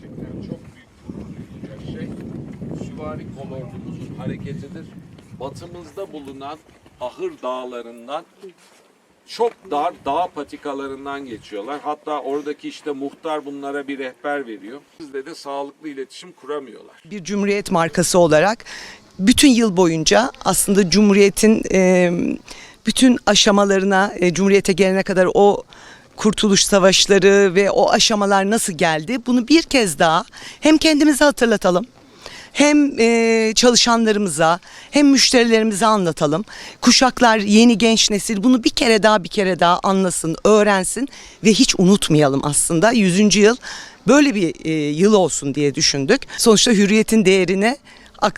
gerçekten çok büyük gurur duyulacak şey süvari kolordumuzun hareketidir. Batımızda bulunan ahır dağlarından çok dar dağ patikalarından geçiyorlar. Hatta oradaki işte muhtar bunlara bir rehber veriyor. Bizde de sağlıklı iletişim kuramıyorlar. bir cumhuriyet markası olarak bütün yıl boyunca aslında cumhuriyetin bütün aşamalarına cumhuriyete gelene kadar o kurtuluş savaşları ve o aşamalar nasıl geldi bunu bir kez daha hem kendimize hatırlatalım hem e, çalışanlarımıza hem müşterilerimize anlatalım. Kuşaklar, yeni genç nesil bunu bir kere daha bir kere daha anlasın, öğrensin ve hiç unutmayalım aslında. 100. yıl böyle bir e, yıl olsun diye düşündük. Sonuçta hürriyetin değerini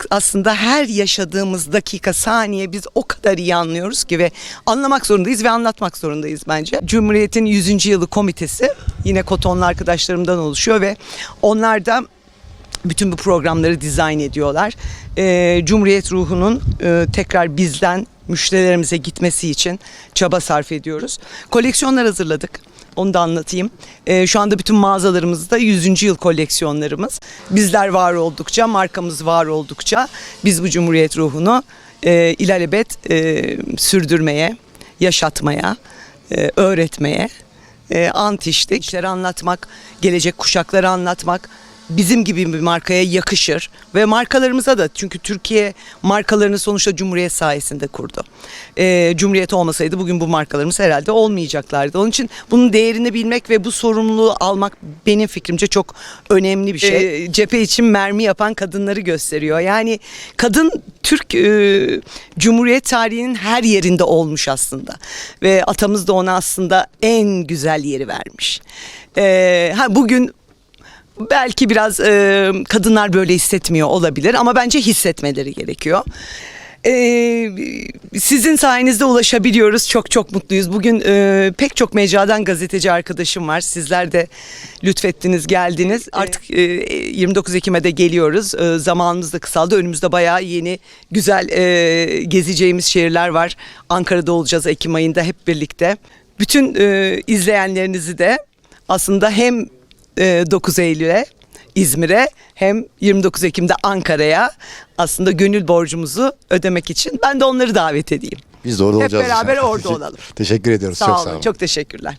aslında her yaşadığımız dakika, saniye biz o kadar iyi anlıyoruz ki ve anlamak zorundayız ve anlatmak zorundayız bence. Cumhuriyet'in 100. yılı komitesi yine Kotonlu arkadaşlarımdan oluşuyor ve onlar da bütün bu programları dizayn ediyorlar. Ee, Cumhuriyet ruhunun e, tekrar bizden müşterilerimize gitmesi için çaba sarf ediyoruz. Koleksiyonlar hazırladık. Onu da anlatayım. Ee, şu anda bütün mağazalarımızda 100. yıl koleksiyonlarımız. Bizler var oldukça, markamız var oldukça biz bu Cumhuriyet ruhunu e, ilelebet e, sürdürmeye, yaşatmaya, e, öğretmeye e, ant. İşleri anlatmak, gelecek kuşaklara anlatmak bizim gibi bir markaya yakışır ve markalarımıza da çünkü Türkiye markalarını sonuçta Cumhuriyet sayesinde kurdu. E, Cumhuriyet olmasaydı bugün bu markalarımız herhalde olmayacaklardı. Onun için bunun değerini bilmek ve bu sorumluluğu almak benim fikrimce çok önemli bir şey. E, cephe için mermi yapan kadınları gösteriyor. Yani kadın Türk e, Cumhuriyet tarihinin her yerinde olmuş aslında. Ve atamız da ona aslında en güzel yeri vermiş. E, ha bugün belki biraz e, kadınlar böyle hissetmiyor olabilir ama bence hissetmeleri gerekiyor. Ee, sizin sayenizde ulaşabiliyoruz. Çok çok mutluyuz. Bugün e, pek çok mecradan gazeteci arkadaşım var. Sizler de lütfettiniz, geldiniz. Artık e, 29 Ekim'e de geliyoruz. E, zamanımız da kısaldı. Önümüzde bayağı yeni, güzel e, gezeceğimiz şehirler var. Ankara'da olacağız Ekim ayında hep birlikte. Bütün e, izleyenlerinizi de aslında hem 9 Eylül'e İzmir'e hem 29 Ekim'de Ankara'ya aslında gönül borcumuzu ödemek için ben de onları davet edeyim. Biz de orada Hep olacağız. beraber inşallah. orada olalım. Teşekkür ediyoruz. Sağ çok olun. sağ olun. Çok teşekkürler.